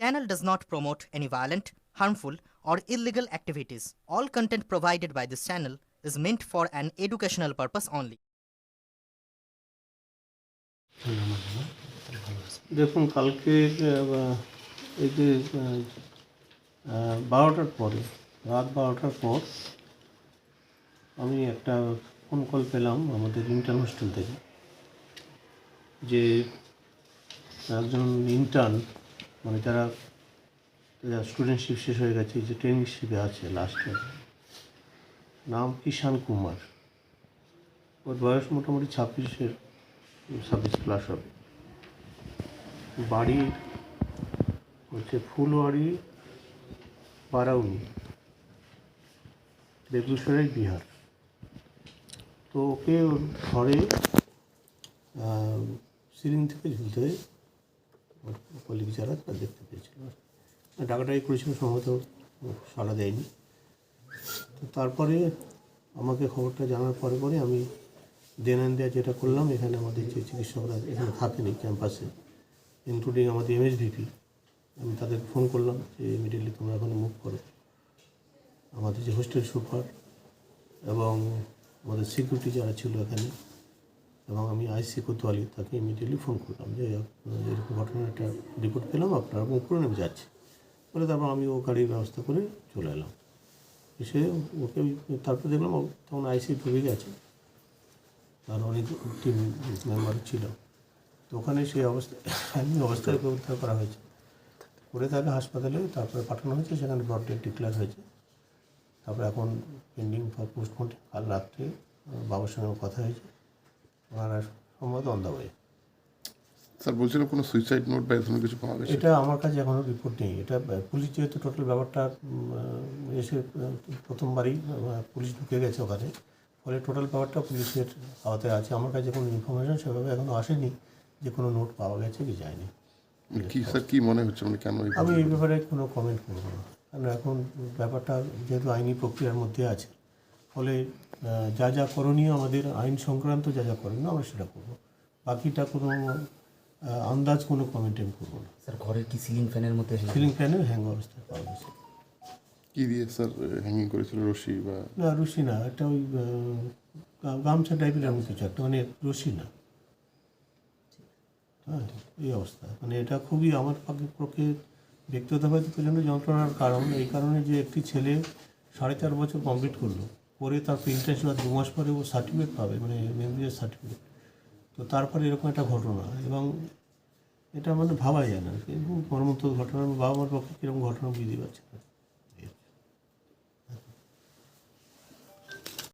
channel does not promote any violent, harmful, or illegal activities. All content provided by this channel is meant for an educational purpose only. দেখুন কালকে এই যে বারোটার পরে রাত বারোটার পর আমি একটা ফোন কল পেলাম আমাদের ইন্টার্ন হোস্টেল থেকে যে একজন ইন্টার্ন মানে যারা স্টুডেন্টশিপ শেষ হয়ে গেছে যে ট্রেনিংশিপে আছে লাস্টে নাম কিষান কুমার। ওর বয়স মোটামুটি ছাব্বিশের ছাব্বিশ প্লাস হবে। বাড়ি হচ্ছে ফুলবাড়ি বারাউনি, বেগুসরাই, বিহার। তো ওকে ওর ঘরে সিলিং থেকে ঝুলতে কলিগ যারা তারা দেখতে পেয়েছিল। ডাকাটাই করেছিল, সম্ভবত সাড়া দেয়নি। তো তারপরে আমাকে খবরটা জানার পরে পরে আমি দেন অ্যান্ড দেয়া যেটা করলাম, এখানে আমাদের যে চিকিৎসকরা এখানে থাকেন এই ক্যাম্পাসে ইনক্লুডিং আমাদের এমএসভিপি আমি তাদের ফোন করলাম যে ইমিডিয়েটলি তোমরা এখন মুভ করো। আমাদের যে হোস্টেল সুপার এবং আমাদের সিকিউরিটি যারা ছিল এখানে এবং আমি আইসি কোতোয়ালি তাকে ইমিডিয়েটলি ফোন করলাম যে এরকম ঘটনার একটা রিপোর্ট পেলাম, আপনারা মুভ করুন আমি যাচ্ছি। বলে তারপর আমি ও গাড়ির ব্যবস্থা করে চলে এলাম। এসে ওকে তারপর দেখলাম তখন আইসি ঢুকে গেছে। আর অনেক টিম মেম্বার ছিল। তো ওখানে সেই অবস্থায় এমনি অবস্থায় উদ্ধার করা হয়েছে। করে তাকে হাসপাতালে তারপরে পাঠানো হয়েছে, সেখানে ব্রড ডেট ডিক্লেয়ার হয়েছে। তারপরে এখন পেন্ডিং ফর পোস্টমর্টম কাল রাত্রে বাবার সঙ্গে কথা হয়েছে। ওনারা সম্ভবত অন দ্য ওয়ে স্যার বলছিলাম কোনো সুইসাইড নোট বা ধরনের কিছু পাওয়া গেছে? এটা আমার কাছে এখনও রিপোর্ট নেই। এটা পুলিশ যেহেতু টোটাল ব্যাপারটা এসে প্রথমবারই পুলিশ ঢুকে গেছে ওখানে। ফলে টোটাল ব্যাপারটা পুলিশের আওতায় আছে। আমার কাছে কোনো ইনফরমেশন সেভাবে এখনও আসেনি যে কোনো নোট পাওয়া গেছে কি যায়নি। কি স্যার কি মনে হচ্ছে? মানে কেন আমি এই ব্যাপারে কোনো কমেন্ট করব না। কারণ এখন ব্যাপারটা যেহেতু আইনি প্রক্রিয়ার মধ্যে আছে ফলে যা যা করণীয় আমাদের আইন সংক্রান্ত যা যা করণীয় আমরা সেটা করব। বাকিটা কোনো আন্দাজ কোনো কমেন্ট আমি করব না। স্যার ঘরের কি সিলিং ফ্যানের মধ্যে সিলিং ফ্যানে হ্যাং অবস্থায় পাওয়া গেছে। কি দিয়ে স্যার হ্যাঙ্গিং করেছিল রশি বা? না রশি না একটা ওই গামছা টাইপের এমন কিছু একটা মানে রশি না। হ্যাঁ এই অবস্থা। মানে এটা খুবই আমার পক্ষে পক্ষে ব্যক্তিগতভাবে তো প্রচণ্ড যন্ত্রণার কারণ এই কারণে যে একটি ছেলে সাড়ে চার বছর কমপ্লিট করল পরে তারপর ইন্টারেস্ট দু মাস পরে ও সার্টিফিকেট পাবে মানে এমবিএস সার্টিফিকেট তো তারপরে এরকম একটা ঘটনা এবং এটা আমাদের ভাবা যায় না। কিন্তু কর্মত ঘটনা বাবা মার পক্ষে কীরকম ঘটনা বুঝতে পারছি না।